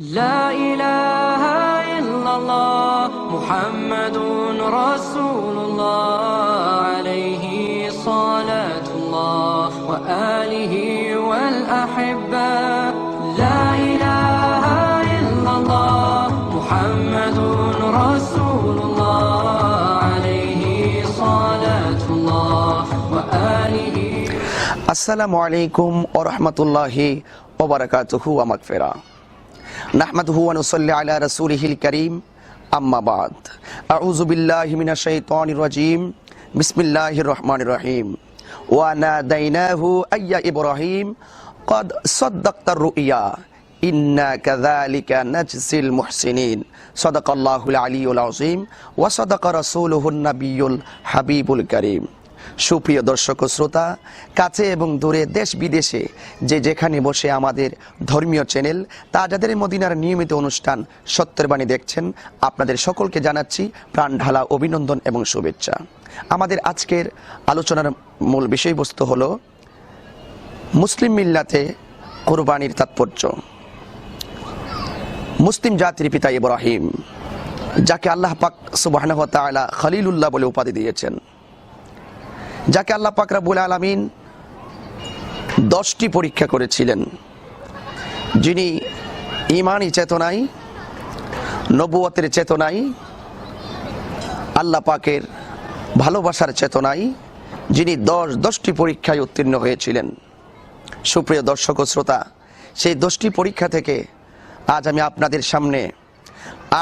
لا إله إلا الله محمد رسول الله عليه صلاة الله وآله والأحبة. لا إله إلا الله محمد رسول الله عليه صلاة الله وآله. السلام عليكم ورحمة الله وبركاته ومغفرة. নাহমাদ Juan সাল্লাহ আলা রসুলহিল করিম। আম্মাবাদ আউজুবিল্লাহ হিমিনা শৈতন রাজিম। বিসমিল্লাহ রহমান রহিম। ওয়ানা দাইনাহু আইয়া ইব্রাহিম। কদ সদ্দাক্তার রুইয়া। ইন্না কাযালিকা নাজসিল মুহসিনিন। সাদাকাল্লাহুল আলিউল আযীম। ওয়া সাদাকা রাসূলুহুন নাবিয়্যুল হাবিবুল করিম। সুপ্রিয় দর্শক শ্রোতা, কাছে এবং দূরে দেশ বিদেশে যে যেখানে বসে আমাদের ধর্মীয় চ্যানেল তাজাদের মদিনার নিয়মিত অনুষ্ঠান সত্যের বাণী দেখছেন, আপনাদের সকলকে জানাচ্ছি প্রাণ ঢালা অভিনন্দন এবং শুভেচ্ছা। আমাদের আজকের আলোচনার মূল বিষয়বস্তু হলো মুসলিম মিল্লাতে কোরবানির তাৎপর্য। মুসলিম জাতির পিতা ইব্রাহিম, যাকে আল্লাহ পাক সুবাহ খলিলুল্লাহ বলে উপাধি দিয়েছেন। যাকে আল্লাহ পাক রাব্বুল আলামিন দশটি পরীক্ষা করেছিলেন। যিনি ইমানি চেতনায় নবুয়তের চেতনায় আল্লাহ পাকের ভালোবাসার চেতনায় যিনি দশ, দশটি পরীক্ষায় উত্তীর্ণ হয়েছিলেন। সুপ্রিয় দর্শক শ্রোতা, সেই দশটি পরীক্ষা থেকে আজ আমি আপনাদের সামনে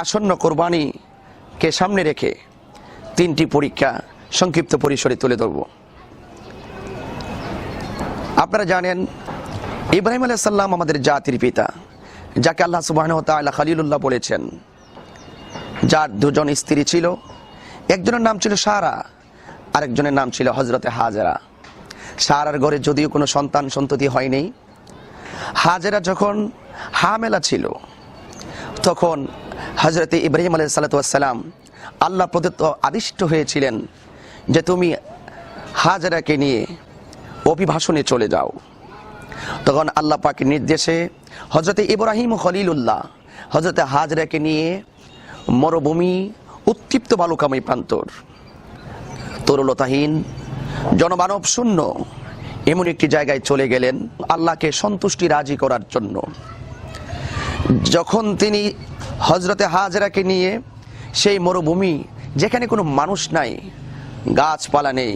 আসন্ন কোরবানিকে সামনে রেখে তিনটি পরীক্ষা সংক্ষিপ্ত পরিসরে তুলে ধরব। আপনারা জানেন, ইব্রাহিম আলাহ সাল্লাম আমাদের জাতির পিতা, যাকে আল্লাহ সুবাহ খালিলুল্লাহ বলেছেন। যার দুজন স্ত্রী ছিল, একজনের নাম ছিল সারা, আরেকজনের নাম ছিল হজরতে হাজারা। সারার ঘরে যদিও কোনো সন্তান সন্ততি হয়নি, হাজেরা যখন হামেলা ছিল, তখন হজরতে ইব্রাহিম আলাহ সাল্লাতাম আল্লাহ প্রদত্ত আদিষ্ট হয়েছিলেন। যে তুমি হাজরাকে নিয়ে অভিভাষণে চলে যাও। তখন আল্লাহ পাকের নির্দেশে হজরতে ইব্রাহিম খলিলুল্লাহ হজরতে হাজরাকে নিয়ে মরুভূমি উত্তপ্ত বালুকাময় প্রান্তর। তরুলতাহীন, জনমানব শূন্য এমন একটি জায়গায় চলে গেলেন আল্লাহকে সন্তুষ্টি রাজি করার জন্য। যখন তিনি হজরতে হাজরাকে নিয়ে সেই মরুভূমি যেখানে কোনো মানুষ নাই গাছপালা নেই।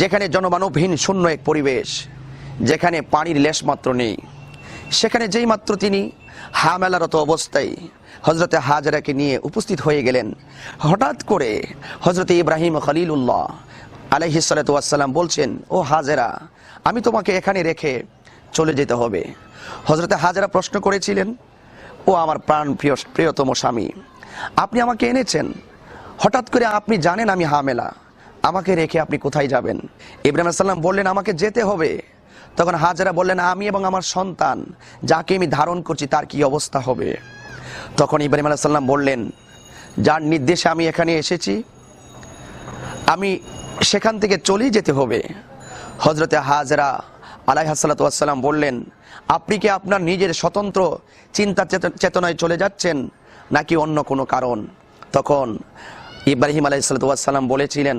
যেখানে জনমানবহীন শূন্য এক পরিবেশ, যেখানে পানির লেশ মাত্র নেই। সেখানে যেই মাত্র তিনি হামেলারত অবস্থায় হজরতে হাজরাকে নিয়ে উপস্থিত হয়ে গেলেন, হঠাৎ করে হজরতে ইব্রাহিম খলিলুল্লাহ আলহি সালাতাম বলছেন, ও হাজেরা, আমি তোমাকে এখানে রেখে চলে যেতে হবে। হজরতে হাজরা প্রশ্ন করেছিলেন, ও আমার প্রাণ প্রিয় প্রিয়তম স্বামী, আপনি আমাকে এনেছেন? হঠাৎ করে আপনি জানেন আমি হামেলা। আমাকে রেখে আপনি কোথায় যাবেন? ইব্রাহিম সাল্লাম বললেন, আমাকে যেতে হবে। তখন হাজারা বললেন, আমি এবং আমার সন্তান, যাকে আমি ধারণ করছি, তার কি অবস্থা হবে? তখন ইব্রাহিম আলাহ সাল্লাম বললেন, যার নির্দেশে আমি এখানে এসেছি, আমি সেখান থেকে চলেই যেতে হবে। হজরতে হাজরা আলাইহাসাল্লাম বললেন, আপনি কি আপনার নিজের স্বতন্ত্র চিন্তা চেত- চেতনায় চলে যাচ্ছেন, নাকি অন্য কোনো কারণ? তখন ইব্রাহিম আলাই আলাইসাল্লাম বলেছিলেন,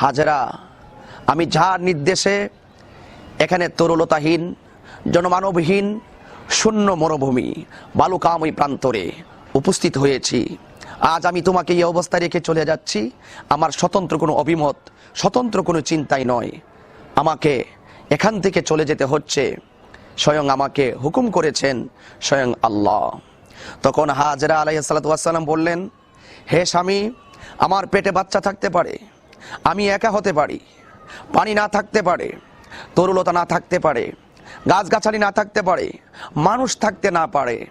হাজরা, আমি যার নির্দেশে এখানে তরুলতাহীন, জনমানবহীন, শূন্য মরুভূমি, বালুকাময় প্রান্তরে উপস্থিত হয়েছি। আজ আমি তোমাকে এই অবস্থায় রেখে চলে যাচ্ছি। আমার স্বতন্ত্র কোনো অভিমত, স্বতন্ত্র কোনো চিন্তাই নয়। আমাকে এখান থেকে চলে যেতে হচ্ছে। স্বয়ং আমাকে হুকুম করেছেন স্বয়ং আল্লাহ। তখন হাজরা আলাইসালাম বললেন, হে স্বামী আমার পেটে বাচ্চা থাকতে পারে। আমি একা হতে পারি। পানি না থাকতে পারে। তরুলতা না থাকতে পারে। গাছগাছালি না থাকতে পারে। মানুষ থাকতে না পারে।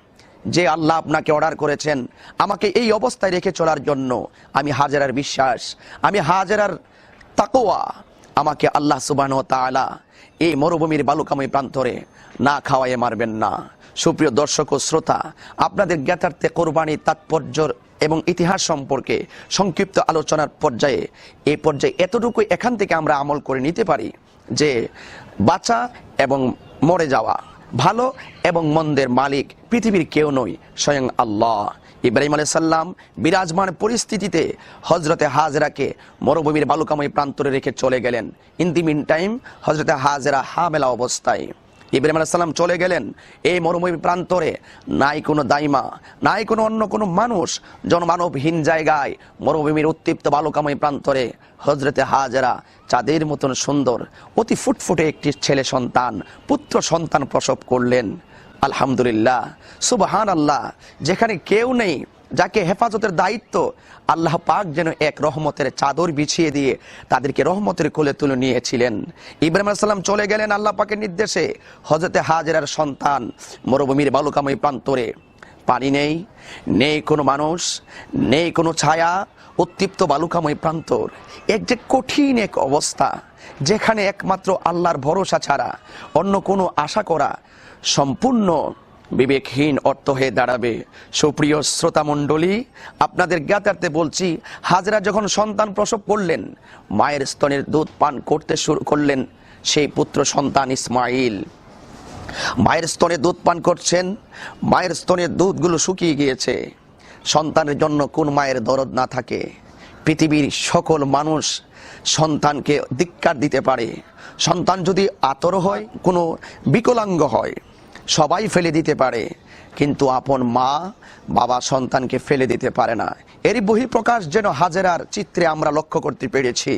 যে আল্লাহ আপনাকে অর্ডার করেছেন, আমাকে এই অবস্থায় রেখে চলার জন্য আমি হাজারার বিশ্বাস, আমি হাজারার তাকোয়া আমাকে আল্লাহ সুবান তালা এই মরুভূমির বালুকাময় প্রান্তরে না খাওয়াইয়ে মারবেন না। সুপ্রিয় দর্শক ও শ্রোতা, আপনাদের জ্ঞাতার্থে কোরবানির তাৎপর্য এবং ইতিহাস সম্পর্কে সংক্ষিপ্ত আলোচনার পর্যায়ে এই পর্যায়ে এতটুকু এখান থেকে আমরা আমল করে নিতে পারি যে বাঁচা এবং মরে যাওয়া ভালো এবং মন্দের মালিক পৃথিবীর কেউ নয়, স্বয়ং আল্লাহ। ইব্রাহিম আলাইহিস সাল্লাম বিরাজমান পরিস্থিতিতে হজরতে হাজরাকে মরুভূমির বালুকাময় প্রান্তরে রেখে চলে গেলেন। ইন দি মিন টাইম হজরতে হাজরা হামেলা অবস্থায়। ইব্রাহিম আলাইহিস সাল্লাম চলে গেলেন এই মরুভূমি প্রান্তরে। নাই কোনো দাইমা, নাই কোনো অন্য কোনো মানুষ জনমানবহীন জায়গায় মরুভূমির উত্তপ্ত বালুকাময় প্রান্তরে। হজরতে হাজরা চাঁদের মতন সুন্দর, অতি ফুটফুটে একটি ছেলে সন্তান, পুত্র সন্তান প্রসব করলেন। আলহামদুলিল্লাহ সুবহান আল্লাহ যেখানে কেউ নেই যাকে হেফাজতের দায়িত্ব আল্লাহ পাক যেন এক রহমতের চাদর বিছিয়ে দিয়ে তাদেরকে রহমতের কোলে তুলে নিয়েছিলেন। ইব্রাহিম সাল্লাম চলে গেলেন আল্লাহ পাকের নির্দেশে। হজরতে হাজেরার সন্তান, মরুভূমির বালুকাময় প্রান্তরে। পানি নেই নেই কোনো মানুষ, নেই কোনো ছায়া, উত্তপ্ত বালুকাময় প্রান্তর। এক যে কঠিন এক অবস্থা, যেখানে একমাত্র আল্লাহর ভরসা ছাড়া অন্য কোনো আশা করা সম্পূর্ণ বিবেকহীন অর্থ হয়ে দাঁড়াবে। সুপ্রিয় শ্রোতা মণ্ডলী আপনাদের জ্ঞাতার্থে বলছি, হাজরা যখন সন্তান প্রসব করলেন, মায়ের স্তনের দুধ পান করতে শুরু করলেন সেই পুত্র সন্তান ইসমাইল। মায়ের স্তনে দুধ পান করছেন, মায়ের স্তনের দুধগুলো শুকিয়ে গিয়েছে। সন্তানের জন্য কোন মায়ের দরদ না থাকে। পৃথিবীর সকল মানুষ সন্তানকে ধিক্কার দিতে পারে। সন্তান যদি আতর হয়, কোনো বিকলাঙ্গ হয় সবাই ফেলে দিতে পারে, কিন্তু আপন মা, বাবা সন্তানকে ফেলে দিতে পারে না। এরই বহিঃপ্রকাশ যেন হাজেরার চিত্রে আমরা লক্ষ্য করতে পেরেছি।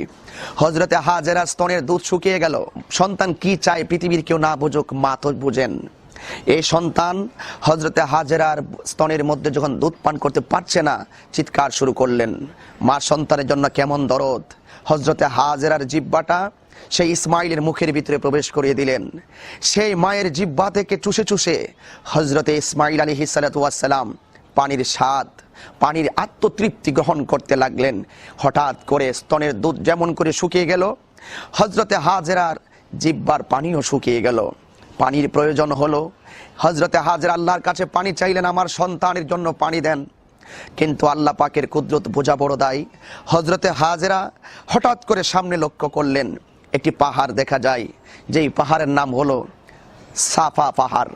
হজরতে হাজেরার স্তনের দুধ শুকিয়ে গেল। সন্তান কি চায় পৃথিবীর কেউ না বুঝুক, মা তো বুঝেন। এই সন্তান হজরতে হাজেরার স্তনের মধ্যে যখন দুধ পান করতে পারছে না, চিৎকার শুরু করলেন। মা সন্তানের জন্য কেমন দরদ। হজরতে হাজেরার জিব্বাটা সেই ইসমাইলের মুখের ভিতরে প্রবেশ করিয়ে দিলেন। সেই মায়ের জিব্বা থেকে চুষে চুষে হজরতে ইসমাইল আলী হিসালাতাম পানির স্বাদ, পানির আত্মতৃপ্তি গ্রহণ করতে লাগলেন। হঠাৎ করে স্তনের দুধ যেমন করে শুকিয়ে গেল হজরতে হাজেরার জিব্বার পানিও শুকিয়ে গেল। পানির প্রয়োজন হলো হজরতে হাজরা আল্লাহর কাছে পানি চাইলেন, আমার সন্তানের জন্য পানি দেন। কিন্তু আল্লাহ পাকের কুদরত বোঝা বড় দায়। হজরতে হাজরা হঠাৎ করে সামনে লক্ষ্য করলেন একটি পাহাড় দেখা যায়। যেই পাহাড়ের নাম হলো সাফা পাহাড়।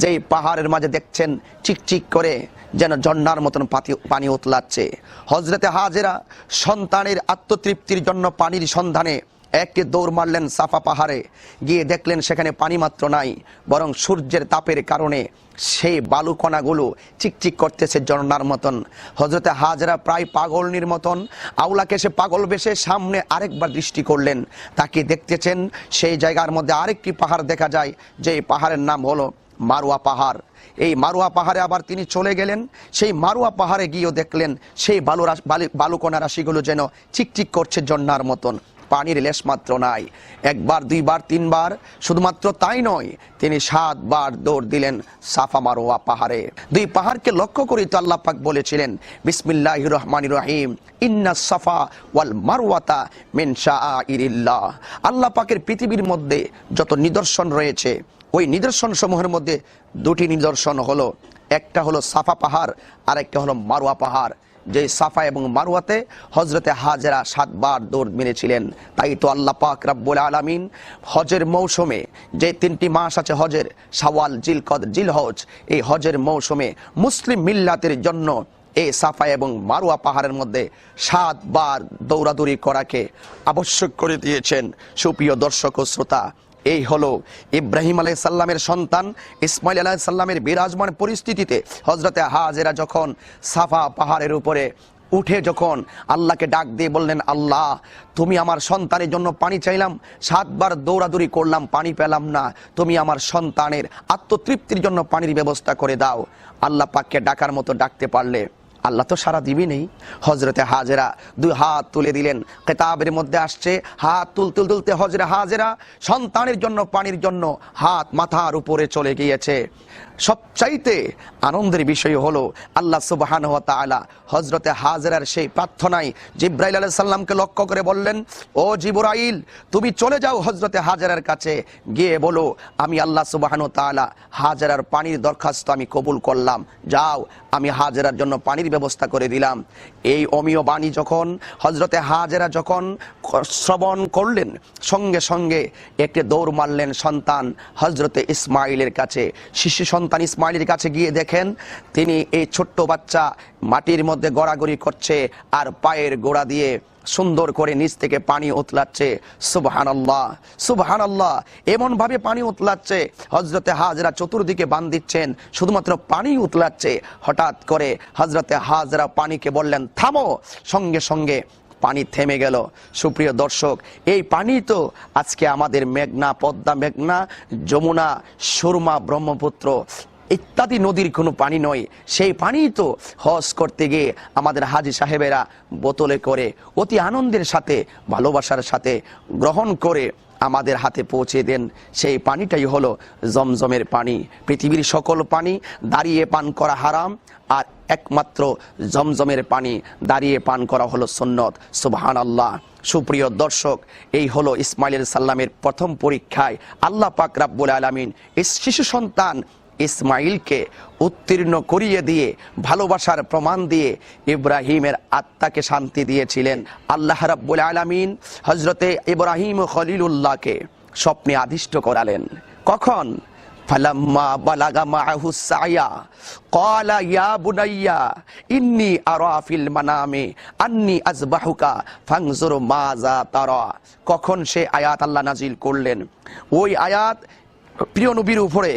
যেই পাহাড়ের মাঝে দেখছেন চিকচিক করে যেন ঝর্নার মতন পানি উতলাচ্ছে। হজরতে হাজেরা সন্তানের আত্মতৃপ্তির জন্য পানির সন্ধানে একটি দৌড় মারলেন সাফা পাহাড়ে। গিয়ে দেখলেন সেখানে পানি মাত্র নাই, বরং সূর্যের তাপের কারণে সেই বালুকণাগুলো চিকচিক করতেছে জন্নার মতন। হজরতে হাজরা প্রায় পাগলনির মতন। আউলাকে সে পাগল বেশে সামনে আরেকবার দৃষ্টি করলেন। তাকে দেখতেছেন, সেই জায়গার মধ্যে আরেকটি পাহাড় দেখা যায় যে পাহাড়ের নাম হলো মারুয়া পাহাড়। এই মারুয়া পাহাড়ে আবার তিনি চলে গেলেন। সেই মারুয়া পাহাড়ে গিয়েও দেখলেন, সেই বালু বালুকণা রাশিগুলো যেন চিকচিক করছে জন্নার মতন। পানির লেশ মাত্র নাই। একবার, দুইবার, তিনবার, শুধুমাত্র তাই নয়, তিনি সাতবার দৌড় দিলেন সাফা মারোয়া পাহাড়ে। দুই পাহাড়কে লক্ষ্য করে তো আল্লাহ পাক বলেছিলেন বিসমিল্লাহ রহমান রহিম, ইন্না সাফা ওয়াল মারওয়াতা মিন শাআইরিল্লাহ। আল্লাহ পাকের পৃথিবীর মধ্যে যত নিদর্শন রয়েছে, ওই নিদর্শন সমূহের মধ্যে দুটি নিদর্শন হলো, একটা হলো সাফা পাহাড় আর একটা হলো মারোয়া পাহাড়। যে সাফা এবং মারুয়াতে হজরতে হাজেরা সাতবার দৌড় মেরেছিলেন। তাই তো আল্লাহ পাক রাব্বুল আলামিন হজের মৌসুমে যে তিনটি মাস আছে হজের সাওয়াল জিলকদ, জিলহজ, এই হজের মৌসুমে মুসলিম মিল্লাতের জন্য এই সাফা এবং মারুয়া পাহাড়ের মধ্যে সাতবার দৌড়াদৌড়ি করাকে আবশ্যক করে দিয়েছেন সুপ্রিয় দর্শক ও শ্রোতা। এই হলো ইব্রাহিম আলাই সাল্লামের সন্তান, ইসমাইল আলাহ সাল্লামের বিরাজমান পরিস্থিতিতে হজরতে হাজেরা যখন সাফা পাহাড়ের উপরে উঠে যখন আল্লাহকে ডাক দিয়ে বললেন, আল্লাহ, তুমি আমার সন্তানের জন্য পানি চাইলাম, সাতবার দৌড়াদৌড়ি করলাম, পানি পেলাম না। তুমি আমার সন্তানের আত্মতৃপ্তির জন্য পানির ব্যবস্থা করে দাও। আল্লাহ পাককে ডাকার মতো ডাকতে পারলে। আল্লাহ তো সারা দিবি নেই হজরতে হাজেরা দুই হাত তুলে দিলেন। কেতাবের মধ্যে আসছে, হাত তুলতে তুলতে হজরে হাজেরা সন্তানের জন্য, পানির জন্য হাত মাথার উপরে চলে গিয়েছে। সবচাইতে আনন্দের বিষয় হলো আল্লাহ সুবহান ওয়া হজরতে হাজরার সেই প্রার্থনায় জিব্রাইল আলাইহিস সালামকে লক্ষ্য করে বললেন, ও জিবরাইল, তুমি চলে যাও হজরতে হাজারার কাছে। গিয়ে বলো, আমি আল্লাহ সুবহান তাআলা হাজারার পানির দরখাস্ত আমি কবুল করলাম। যাও, আমি হাজারার জন্য পানির ব্যবস্থা করে দিলাম। এই অমীয় বাণী যখন হজরতে হাজারা যখন শ্রবণ করলেন, সঙ্গে সঙ্গে একটি দৌড় মারলেন সন্তান হজরতে ইসমাইলের কাছে। শিশু সন্তান ইসমাইলের কাছে গিয়ে দেখেন, তিনি এই ছোট্ট বাচ্চা মাটির মধ্যে গড়াগড়ি করছে আর পায়ের গোড়া দিয়ে সুন্দর করে নিচ থেকে পানি উতলাচ্ছে। সুবহান আল্লাহ সুবহান আল্লাহ এমন ভাবে পানি উতলাচ্ছে হজরতে হাজরা চতুর্দিকে বান দিচ্ছেন, শুধুমাত্র পানি উতলাচ্ছে। হঠাৎ করে হজরতে হাজরা পানিকে বললেন, থামো, সঙ্গে সঙ্গে। পানি থেমে গেল। সুপ্রিয় দর্শক, এই পানি তো আজকে আমাদের মেঘনা, পদ্মা মেঘনা, যমুনা, সুরমা, ব্রহ্মপুত্র ইত্যাদি নদীর কোনো পানি নয়। সেই পানি তো হজ করতে গিয়ে আমাদের হাজি সাহেবেরা বোতলে করে অতি আনন্দের সাথে, ভালোবাসার সাথে গ্রহণ করে আমাদের হাতে পৌঁছে দেন। সেই পানিটাই হলো জমজমের পানি। পৃথিবীর সকল পানি দাঁড়িয়ে পান করা হারাম। আর একমাত্র জমজমের পানি দাঁড়িয়ে পান করা হলো সন্নত। সুবহান আল্লাহ সুপ্রিয় দর্শক, এই হলো ইসমাইল সাল্লামের প্রথম পরীক্ষায় আল্লাহ পাক রাব্বুল আলামিন শিশু সন্তান ইসমাইলকে উত্তীর্ণ করিয়ে দিয়ে, ভালোবাসার প্রমাণ দিয়ে ইব্রাহিমের আত্মাকে শান্তি দিয়েছিলেন। আল্লাহ রাব্বুল আলামিন হজরতে ইব্রাহিম খলিলুল্লাহকে স্বপ্নে আদিষ্ট করালেন। কখন? ফালাম্মা মাআহু সায়া ইয়া বুনাইয়া ইন্নী তারা কখন সে আয়াত আল্লাহ নাজিল করলেন? ওই আয়াত প্রিয় নবীর উপরে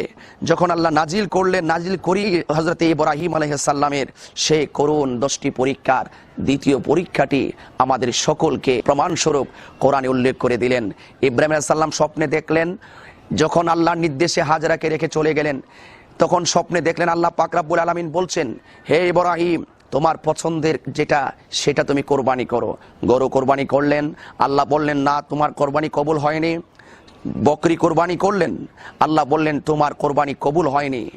যখন আল্লাহ নাজিল করলেন, নাজিল করি হজরত ইব্রাহিম আলহামের সেই করুণ দশটি পরীক্ষার দ্বিতীয় পরীক্ষাটি আমাদের সকলকে প্রমাণস্বরূপ কোরআনে উল্লেখ করে দিলেন। ইব্রাহিম সাল্লাম স্বপ্নে দেখলেন যখন আল্লাহর নির্দেশে হাজরাকে রেখে চলে গেলেন, তখন স্বপ্নে দেখলেন আল্লাহ পাকরাবুল আলমিন বলছেন, হে ইব্রাহিম, তোমার পছন্দের যেটা, সেটা তুমি কোরবানি করো। গরু কোরবানি করলেন, আল্লাহ বললেন, না, তোমার কোরবানি কবুল হয়নি। বকরি কোরবানি করলেন, আল্লাহ বললেন, তোমার কোরবানি কবুল হয়নি।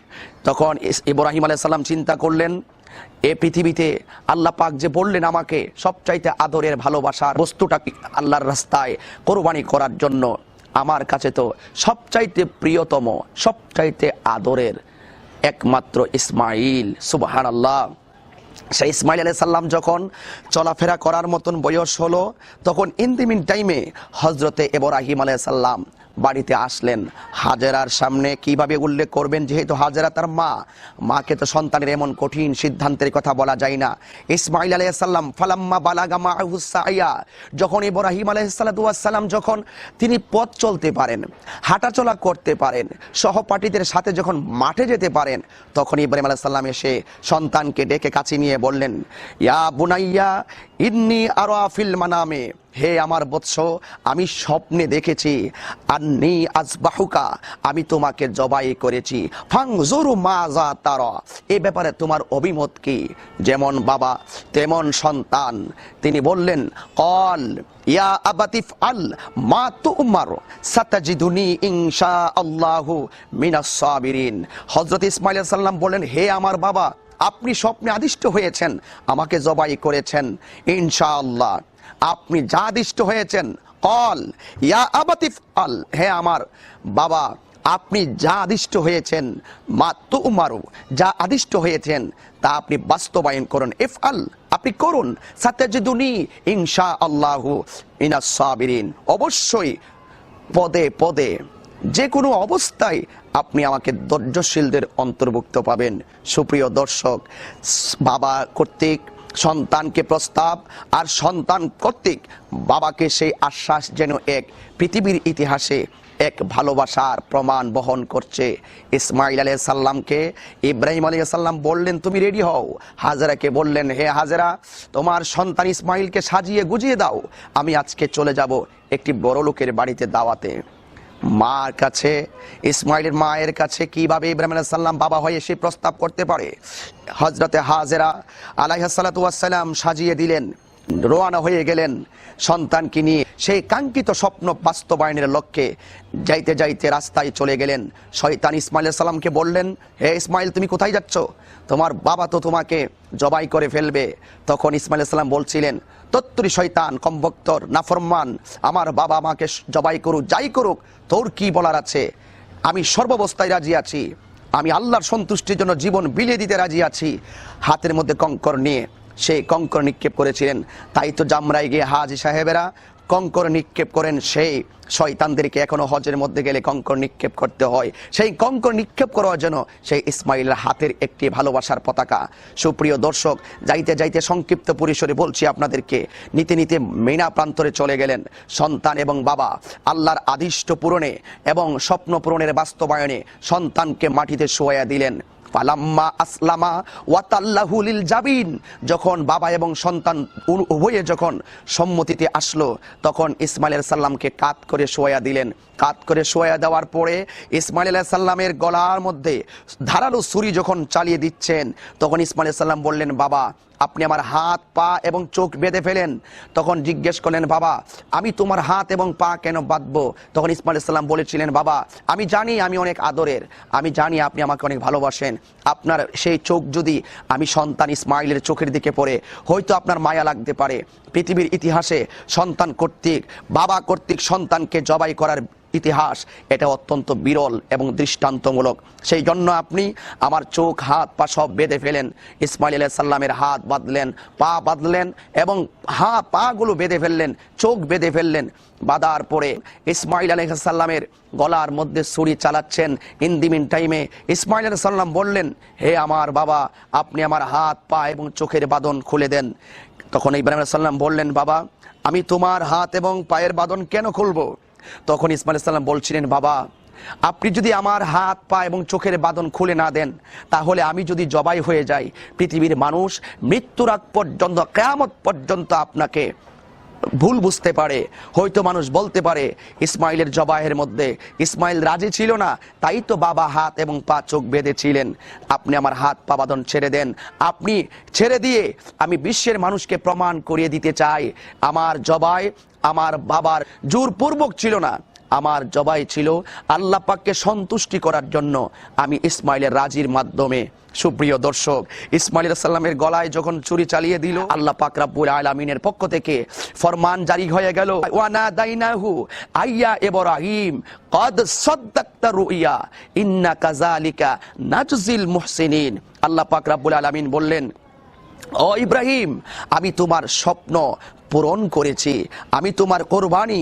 তখন ইব্রাহিম আলাইসাল্লাম চিন্তা করলেন, এ পৃথিবীতে আল্লাহ পাক যে বললেন আমাকে, সবচাইতে আদরের ভালোবাসার বস্তুটা আল্লাহর রাস্তায় কোরবানি করার জন্য? আমার কাছে তো সবচাইতে প্রিয়তম, সবচাইতে আদরের একমাত্র ইসমাইল সুবাহান আল্লাহ সেই ইসমাইল আলাই সাল্লাম যখন চলাফেরা করার মতন বয়স হলো, তখন ইন্দিমিন টাইমে হজরতে এবরাহিম আলাই সাল্লাম বাড়িতে আসলেন। হাজেরার সামনে কীভাবে উল্লেখ করবেন? যেহেতু হাজেরা তার মা, মাকে তো সন্তানের এমন কঠিন সিদ্ধান্তের কথা বলা যায় না। ইসমাইল আলাই সাল্লাম ফালাম্মা বালাগা মাহুসাইয়া যখন ইব্রাহিম আলাইসাল্লাম যখন তিনি পথ চলতে পারেন, হাঁটাচলা করতে পারেন, সহপাঠীদের সাথে যখন মাঠে যেতে পারেন, তখন ইব্রাহিম আলাইহিস সাল্লাম এসে সন্তানকে ডেকে কাছে নিয়ে বললেন, ইয়া বুনাইয়া, ইন্নি আরও আফিল মানামে। হে আমার বৎস, আমি স্বপ্নে দেখেছি। আন্নি আজবাহুকা, আমি তোমাকে জবাই করেছি। ফাংজুরু মাজা তার, এ ব্যাপারে তোমার অভিমত কি? যেমন বাবা, তেমন সন্তান। তিনি বললেন, কল, ইয়া আবাতিফ আল মা তুমার, সাতাজিদুনি ইনশা আল্লাহু মিনাস সাবিরিন। হযরত ইসমাইল সালাম বললেন, হে আমার বাবা, আপনি স্বপ্নে আদিষ্ট হয়েছেন, আমাকে জবাই করেছেন, ইনশাআল্লাহ। আপনি যা আদিষ্ট হয়েছেন, কল, ইয়া আবাতিফ আল, হে আমার বাবা, আপনি যা আদিষ্ট হয়েছেন, মা তু উমারু যা আদিষ্ট হয়েছেন, তা আপনি বাস্তবায়ন করুন। ইফ আল আপনি করুন। সাতাজিদুনি ইনশা আল্লাহু সাবিরিন। অবশ্যই পদে পদে যে কোনো অবস্থায় আপনি আমাকে ধৈর্যশীলদের অন্তর্ভুক্ত পাবেন। সুপ্রিয় দর্শক, বাবা কর্তৃক সন্তানকে প্রস্তাব আর সন্তান কর্তৃক বাবাকে সেই আশ্বাস যেন এক পৃথিবীর ইতিহাসে এক ভালোবাসার প্রমাণ বহন করছে। ইসমাইল আলাইহিস সাল্লামকে ইব্রাহিম আলাইহিস সাল্লাম বললেন, তুমি রেডি হও? হাজারাকে বললেন, হে হাজারা, তোমার সন্তান ইসমাইলকে সাজিয়ে গুজিয়ে দাও। আমি আজকে চলে যাব একটি বড় লোকের বাড়িতে দাওয়াতে। মার কাছে, ইসমাইলের মায়ের কাছে কীভাবে ইব্রাহিম সাল্লাম বাবা হয়ে সে প্রস্তাব করতে পারে? হজরতে হাজেরা আলাইহাসাল্লাম সাজিয়ে দিলেন, রোয়ানা হয়ে গেলেন সন্তানকে নিয়ে। সেই কাঙ্ক্ষিত স্বপ্ন বাস্তবায়নের লক্ষ্যে যাইতে যাইতে রাস্তায় চলে গেলেন। শয়তান ইসমাইল সাল্লামকে বললেন, হে ইসমাইল, তুমি কোথায় যাচ্ছ? তোমার বাবা তো তোমাকে জবাই করে ফেলবে। তখন ইসমাইল সাল্লাম বলছিলেন তত্তরি শয়তান, কমভক্তর, নাফরমান, আমার বাবা মাকে জবাই করুক, যাই করুক, তোর কি বলার আছে? আমি সর্বাবস্থায় রাজি আছি। আমি আল্লাহর সন্তুষ্টির জন্য জীবন বিলিয়ে দিতে রাজি আছি। হাতের মধ্যে কঙ্কর নিয়ে সে কঙ্কর নিক্ষেপ করেছিলেন। তাই তো জামরাই গিয়ে হাজি সাহেবেরা কঙ্কর নিক্ষেপ করেন সেই শয়তানদেরকে এখনও হজের মধ্যে গেলে কঙ্কর নিক্ষেপ করতে হয়। সেই কঙ্কর নিক্ষেপ করার জন্য সেই ইসমাইলের হাতের একটি ভালোবাসার পতাকা। সুপ্রিয় দর্শক, যাইতে যাইতে সংক্ষিপ্ত পরিসরে বলছি আপনাদেরকে, নিতে নিতে মেনা প্রান্তরে চলে গেলেন সন্তান এবং বাবা। আল্লাহর আদিষ্ট পূরণে এবং স্বপ্ন পূরণের বাস্তবায়নে সন্তানকে মাটিতে শোয়া দিলেন। পালাম্মা আসলামা ওয়াতাল্লাহুলিল জাবিন। যখন বাবা এবং সন্তান উভয়ে যখন সম্মতিতে আসলো, তখন ইসমাইল সাল্লামকে কাত করে শোয়া দিলেন। কাত করে শোয়া দেওয়ার পরে ইসমাইল সাল্লামের গলার মধ্যে ধারালো ছুরি যখন চালিয়ে দিচ্ছেন, তখন ইসমাইল সাল্লাম বললেন, বাবা আপনি আমার হাত, পা এবং চোখ বেঁধে ফেলেন। তখন জিজ্ঞেস করলেন, বাবা, আমি তোমার হাত এবং পা কেন বাঁধবো? তখন ইসমাইল সাল্লাম বলেছিলেন, বাবা, আমি জানি আমি অনেক আদরের। আমি জানি আপনি আমাকে অনেক ভালোবাসেন। আপনার সেই চোখ যদি আমি সন্তান ইসমাইলের চোখের দিকে পড়ে, হয়তো আপনার মায়া লাগতে পারে। পৃথিবীর ইতিহাসে সন্তান কর্তৃক, বাবা কর্তৃক সন্তানকে জবাই করার ইতিহাস, এটা অত্যন্ত বিরল এবং দৃষ্টান্তমূলক। সেই জন্য আপনি আমার চোখ, হাত, পা সব বেঁধে ফেলেন। ইসমাইল আলাইহিস সাল্লামের হাত বাঁধলেন, পা বাঁধলেন এবং হা, পাগুলো বেঁধে ফেললেন, চোখ বেঁধে ফেললেন। বাঁধার পরে ইসমাইল আলাইহিস সাল্লামের গলার মধ্যে ছুরি চালাচ্ছেন। ইন দি টাইমে ইসমাইল আলাইহিস সাল্লাম বললেন, হে আমার বাবা, আপনি আমার হাত, পা এবং চোখের বাঁধন খুলে দেন। তখন ইব্রাহিম সাল্লাম বললেন, বাবা, আমি তোমার হাত এবং পায়ের বাঁধন কেন খুলবো? তখন ইসমাইল সাল্লাম বলছিলেন, বাবা, আপনি যদি আমার হাত, পা এবং চোখের বাঁধন খুলে না দেন, তাহলে আমি যদি জবাই হয়ে যাই, পৃথিবীর মানুষ মৃত্যুর আগ পর্যন্ত, কেয়ামত পর্যন্ত আপনাকে ভুল বুঝতে পারে, হয়তো মানুষ বলতে পারে, ইসমাইলের জবাহের মধ্যে, ইসমাইল রাজি ছিল না, তাই তো বাবা হাত এবং পা চোখ বেঁধেছিলেন। আপনি আমার হাত পাবাদন ছেড়ে দেন। আপনি ছেড়ে দিয়ে আমি বিশ্বের মানুষকে প্রমাণ করিয়ে দিতে চাই। আমার জবাই আমার বাবার জোরপূর্বক ছিল না। আমার জবাই ছিল আল্লাহ পাককে সন্তুষ্টি করার জন্য। আমি ইসমাইলের রাজির মাধ্যমে। সুপ্রিয় দর্শক, ইসমাইল সাল্লামের গলায় যখন চুরি চালিয়ে দিল, আল্লাহ পাক রাব্বুল আলামিনের পক্ষ থেকে ফরমান জারি হয়ে গেল ওয়ানা দাইনাহু আইয়া ইব্রাহিম কদ সাদ্দাকতা রুইয়া ইন্না কাযালিকা নাজজিল মুহসিনিন। আল্লাহ পাক রাব্বুল আলামিন বললেন, ও ইব্রাহিম, আমি তোমার স্বপ্ন পূরণ করেছি। আমি তোমার কোরবানি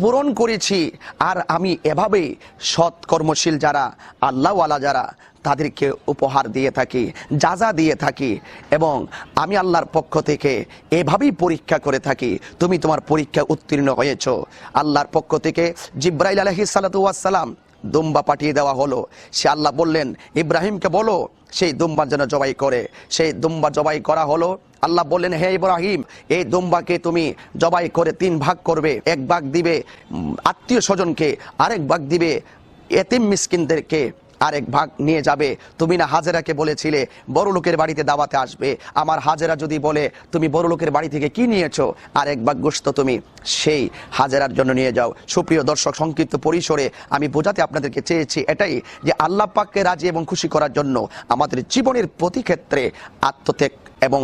পূরণ করেছি। আর আমি এভাবে সৎ কর্মশীল যারা, আল্লাহওয়ালা যারা, তাদেরকে উপহার দিয়ে থাকি, যাজা দিয়ে থাকি এবং আমি আল্লাহর পক্ষ থেকে এভাবেই পরীক্ষা করে থাকি, তুমি তোমার পরীক্ষা উত্তীর্ণ হয়েছ। আল্লাহর পক্ষ থেকে জিব্রাইল আলহি সালাতাম দুম্বা পাঠিয়ে দেওয়া হলো। সে আল্লাহ বললেন, ইব্রাহিমকে বলো, সেই দুম্বা যেন জবাই করে। সেই দুম্বা জবাই করা হলো। আল্লাহ বললেন, হে ইব্রাহিম, এই দুম্বাকে তুমি জবাই করে তিন ভাগ করবে। এক ভাগ দিবে আত্মীয় স্বজনকে, আরেক ভাগ দিবে এতিম মিসকিনদেরকে, আরেক ভাগ নিয়ে যাবে। তুমি না হাজেরাকে বলেছিলে, বড় লোকের বাড়িতে দাওয়াতে আসবে। আমার হাজেরা যদি বলে, তুমি বড় লোকের বাড়ি থেকে কি নিয়েছো? আর এক ভাগ গোস্ত তুমি সেই হাজেরার জন্য নিয়ে যাও। সুপ্রিয় দর্শক, সংক্ষিপ্ত পরিসরে আমি বোঝাতে আপনাদেরকে চেয়েছি এটাই যে আল্লাহ পাককে রাজি এবং খুশি করার জন্য আমাদের জীবনের প্রতি ক্ষেত্রে আত্মত্যাগ এবং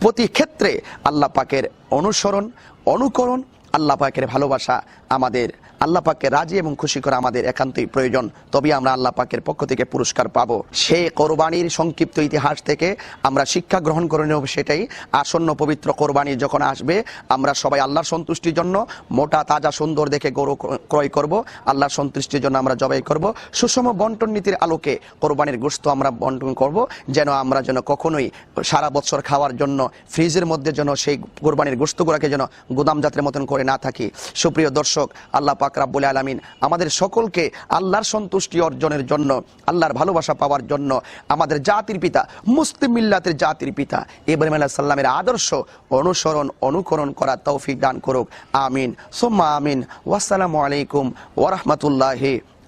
প্রতি ক্ষেত্রে আল্লাহ পাকের অনুসরণ অনুকরণ আল্লাহ পাকের ভালোবাসা আমাদের আল্লাহ পাককে রাজি এবং খুশি করা আমাদের একান্তই প্রয়োজন। তবে আমরা আল্লাহ পাকের পক্ষ থেকে পুরস্কার পাবো। সে কোরবানির সংক্ষিপ্ত ইতিহাস থেকে আমরা শিক্ষা গ্রহণ করে নেব সেটাই। আসন্ন পবিত্র কোরবানি যখন আসবে, আমরা সবাই আল্লাহর সন্তুষ্টির জন্য মোটা, তাজা, সুন্দর দেখে গরু ক্রয় করব। আল্লাহর সন্তুষ্টির জন্য আমরা জবাই করব। সুষম বন্টন নীতির আলোকে কোরবানির গোস্ত আমরা বন্টন করব, যেন আমরা যেন কখনোই সারা বছর খাওয়ার জন্য, ফ্রিজের মধ্যে যেন সেই কোরবানির গোস্তগুলোকে যেন গুদাম জাতের মতন করে না থাকি। সুপ্রিয় দর্শক, আল্লাহ পাক রাব্বুল আলমিন। আমাদের সকলকে আল্লাহর সন্তুষ্টি অর্জনের জন্য, আল্লাহর ভালোবাসা পাওয়ার জন্য, আমাদের জাতির পিতা, মুসলিম মিল্লাতের জাতির পিতা ইব্রাহিম আল্লাহ সাল্লামের আদর্শ অনুসরণ, অনুকরণ করা তৌফিক দান করুক। আমিন। সোম্মা আমিন। ওয়াসালামু আলাইকুম ওরহমতুল্লাহ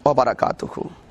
ওবরাকাতুহু